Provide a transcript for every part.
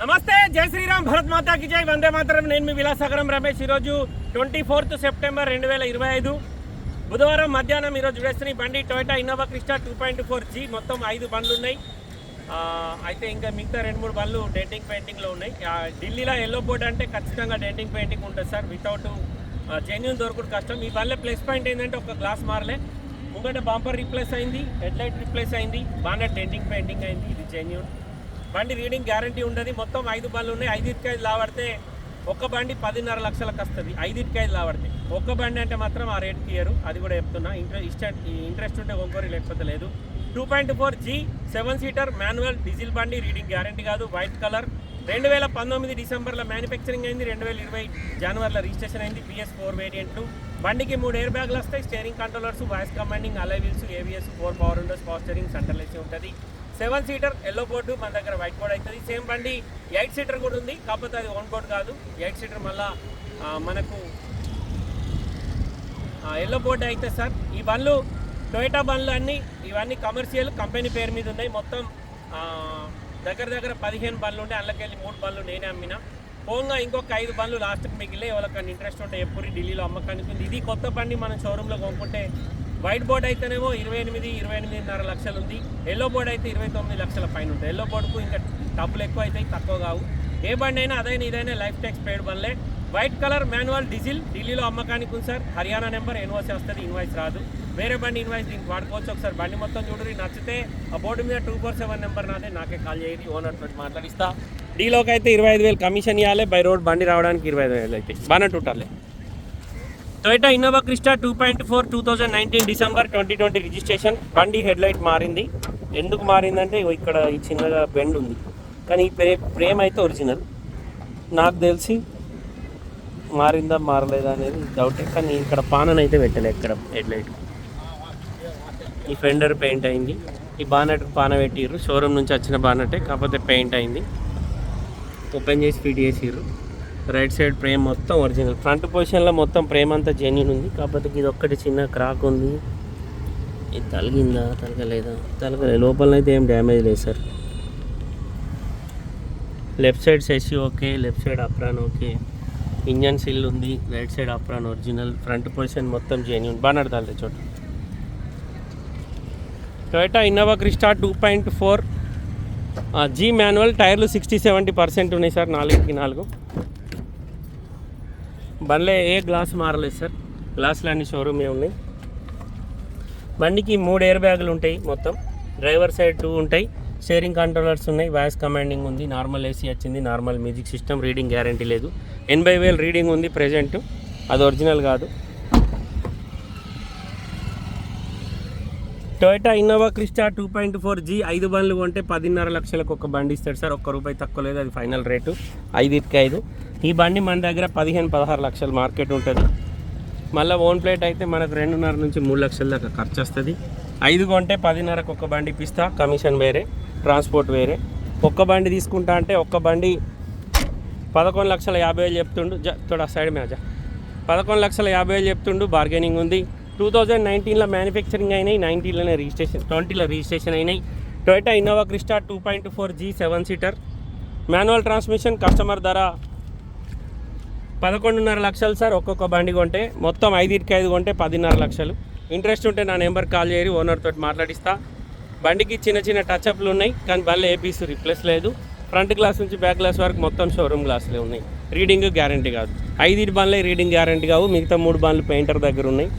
నమస్తే జై శ్రీరామ్ భరత్ మాతాకి జై. వందే మాత్రం. నేను మీ విలాసాగరం రమేష్. ఈరోజు ట్వంటీ ఫోర్త్ సెప్టెంబర్ రెండు వేల ఇరవై ఐదు. బుధవారం మధ్యాహ్నం ఈరోజు వేస్తున్న బండి Toyota Innova Crysta two point four G. మొత్తం ఐదు బండ్లు ఉన్నాయి అయితే ఇంకా మిగతా రెండు మూడు బండ్లు డెంటింగ్ పెయింటింగ్లో ఉన్నాయి. ఆ, ఢిల్లీలో ఎల్లో బోర్డ్ అంటే ఖచ్చితంగా డెంటింగ్ పెయింటింగ్ ఉంటుంది సార్. వితౌట్ జెన్యున్ దొరకడం కష్టం. ఈ బండ్లో ప్లస్ పాయింట్ ఏంటంటే ఒక గ్లాస్ మారలే. ముంగట బాంపర్ రీప్లేస్ అయింది హెడ్లైట్ రీప్లేస్ అయింది బాగా డెంటింగ్ పెయింటింగ్ అయింది. ఇది జెన్యున్ బండి రీడింగ్ గ్యారంటీ ఉండదు. మొత్తం ఐదు బండ్లు ఉన్నాయి. ఐదుకి ఐదు లావడితే ఒక్క బండి పదిన్నర లక్షలకు వస్తుంది. ఐదుకి ఐదు లావడితే. ఒక్క బండి అంటే మాత్రం ఆ రేట్కి ఇయ్యరు అది కూడా చెప్తున్నా. ఇంట్రెస్ట్ ఇష్ట ఇంట్రెస్ట్ ఉంటే కొనుక్కోరు లేకపోతే లేదు. Two point four G seven seater manual diesel బండి రీడింగ్ గ్యారంటీ కాదు. White colour. రెండు వేల పంతొమ్మిది డిసెంబర్లో మ్యానుఫ్యాక్చరింగ్ అయింది. రెండు వేల ఇరవై జనవరిలో రిజిస్ట్రేషన్ అయింది. పిఎస్ ఫోర్ వేరియంట్లు. బండికి మూడు ఎయిర్ బ్యాగ్లు వస్తాయి. Steering controllers voice commanding alloy wheels ABS four power windows power steering central AC ఉంటుంది. సెవెన్ సీటర్ ఎల్లో బోర్డు మన దగ్గర వైట్ బోర్డ్ అవుతుంది సేమ్ బండి ఎయిట్ సీటర్ కూడా ఉంది కాకపోతే అది ఓన్ బోర్డ్ కాదు. ఎయిట్ సీటర్ మళ్ళా మనకు ఎల్లో బోర్డు అయితే సార్ ఈ బండ్లు టొయటా బండ్లు అన్నీ ఇవన్నీ కమర్షియల్ కంపెనీ పేరు మీద ఉన్నాయి. మొత్తం దగ్గర దగ్గర పదిహేను బండ్లు ఉండే అందులోకెళ్ళి మూడు బండ్లు నేనే అమ్మిన. పోగా ఇంకొక ఐదు బండ్లు లాస్ట్కి మిగిలే ఎవరికన్నా ఇంట్రెస్ట్ ఉంటే ఎప్పుడు ఢిల్లీలో అమ్మకానికి ఉంది. ఇది కొత్త బండి మనం షోరూంలో కొనుక్కుంటే వైట్ బోర్డ్ అయితేనేమో ఇరవై ఎనిమిది ఇరవై ఎనిమిదిన్నర లక్షలు ఉంది ఎల్లో బోర్డ్ అయితే ఇరవై తొమ్మిది లక్షల పైన ఉంటుంది. ఎల్లో బోర్డుకు ఇంకా డబ్బులు ఎక్కువ అవుతాయి తక్కువ కావు. ఏ బండి అయినా అదైనా ఇదైనా లైఫ్ ట్యాక్స్ పేడ్ బండ్లే. వైట్ కలర్ మాన్యువల్ డీజిల్ ఢిల్లీలో అమ్మకానికి ఉంది సార్. హర్యానా నెంబర్ ఇన్వాయిస్ వస్తుంది ఇన్వాయిస్ రాదు. వేరే బండి ఇన్వాయిస్ దీనికి వాడుకోవచ్చు. ఒకసారి బండి మొత్తం చూడరు నచ్చితే ఆ బోర్డు మీద టూ ఫోర్ సెవెన్ నెంబర్ నాదే. నాకే కాల్ చేయండి. ఓనర్ తోటి మాట్లాడిస్తా. డీలోకి అయితే ఇరవై ఐదు వేలు కమిషన్ ఇవ్వాలి బై రోడ్ బండి రావడానికి ఇరవై ఐదు వేలు అయితే. బాగా Toyota Innova Crysta two point four two thousand nineteen December twenty twenty registration బండి హెడ్ లైట్ మారింది. ఎందుకు మారిందంటే ఇక్కడ ఈ చిన్నగా బెండ్ ఉంది. కానీ ఈ ప్రే ప్రేమ్ అయితే ఒరిజినల్ నాకు తెలిసి మారిందా మారలేదా అనేది డౌటే కానీ ఇక్కడ పానన్ అయితే పెట్టలే ఎక్కడ హెడ్ లైట్ ఈ ఫెండర్ పెయింట్ అయింది. ఈ బానెట్ పాన పెట్టిర్రు. షోరూమ్ నుంచి వచ్చిన బానెటే కాకపోతే పెయింట్ అయింది. ఓపెన్ చేసి ఫిట్ చేసిర్రు. రైట్ సైడ్ ఫ్రేమ్ మొత్తం ఒరిజినల్. ఫ్రంట్ పొజిషన్లో మొత్తం ఫ్రేమ్ అంతా జెన్యున్ ఉంది. కాకపోతే ఇది ఒక్కటి చిన్న క్రాక్ ఉంది. ఇది తలిగిందా? తలగలేదా? తలగలేదు లోపలనైతే ఏం డ్యామేజ్ లేదు sir. Left side సెసి okay left side apron okay. Engine sill ఉంది. Right side apron original. Front position మొత్తం జెన్యున్ బాగా నడతాలి చోట. Toyota Innova Crysta two point four G manual టైర్లు సిక్స్టీ సెవెంటీ పర్సెంట్ ఉన్నాయి సార్. నాలుగుకి నాలుగు. బండ్లే ఏ గ్లాస్ మారలేదు సార్. గ్లాసులు అన్ని షోరూమే ఉన్నాయి. బండికి మూడు ఎయిర్ బ్యాగులు ఉంటాయి మొత్తం. డ్రైవర్ సైడ్ టూ ఉంటాయి. షేరింగ్ కంట్రోలర్స్ ఉన్నాయి. వాయిస్ కమాండింగ్ ఉంది. నార్మల్ ఏసీ వచ్చింది. Normal music system reading guarantee లేదు. ఎనభై వేలు రీడింగ్ ఉంది ప్రెజెంట్ అది ఒరిజినల్ కాదు. Toyota Innova Crysta two point four G ఐదు బండ్లు కొంటే పదిన్నర లక్షలకు ఒక బండి ఇస్తాడు సార్. ఒక్క రూపాయి తక్కువ లేదు. అది ఫైనల్ రేటు ఐదుకి ఐదు. ఈ బండి మన దగ్గర పదిహేను పదహారు లక్షల మార్కెట్ ఉంటుంది. మళ్ళీ ఓన్ ప్లేట్ అయితే మనకు రెండున్నర నుంచి మూడు లక్షల దాకా ఖర్చు వస్తుంది ఐదు కొంటే పదిన్నరకు ఒక బండి ఇప్పిస్తా కమిషన్ వేరే ట్రాన్స్పోర్ట్ వేరే. ఒక్క బండి తీసుకుంటా అంటే ఒక్క బండి పదకొండు లక్షల యాభై వేలు చెప్తుండు. జ తోడా సైడ్ మ్యాజా పదకొండు లక్షల యాభై వేలు చెప్తుండు బార్గెనింగ్ ఉంది. టూ థౌజండ్ నైన్టీన్లో మ్యానుఫ్యాక్చరింగ్ అయినాయి నైన్టీన్లోనే రిజిస్ట్రేషన్ ట్వంటీలో రిజిస్ట్రేషన్ అయినాయి. Toyota Innova Crysta two point four G seven seater manual transmission customer ధర పదకొండున్నర లక్షలు సార్ ఒక్కొక్క బండి కొంటే. మొత్తం ఐదుకి ఐదు కొంటే పదిన్నర లక్షలు. ఇంట్రెస్ట్ ఉంటే నా నెంబర్ కాల్ చేయరు ఓనర్ తోటి మాట్లాడిస్తా. బండికి చిన్న చిన్న టచ్అప్లు ఉన్నాయి కానీ బండ్లో ఏ పీస్ రిప్లేస్ లేదు. ఫ్రంట్ గ్లాస్ నుంచి బ్యాక్ గ్లాస్ వరకు మొత్తం షోరూమ్ గ్లాసులే ఉన్నాయి. రీడింగ్ గ్యారంటీ కాదు. ఐదు బండ్లే రీడింగ్ గ్యారంటీ కావు మిగతా మూడు బండ్లు పెయింటర్ దగ్గర ఉన్నాయి.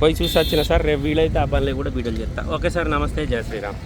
పోయి చూసి వచ్చిన సార్ రేపు వీలైతే ఆ బండ్లే కూడా వీడియోలు చేస్తా. ఓకే సార్ నమస్తే జయ శ్రీరామ్.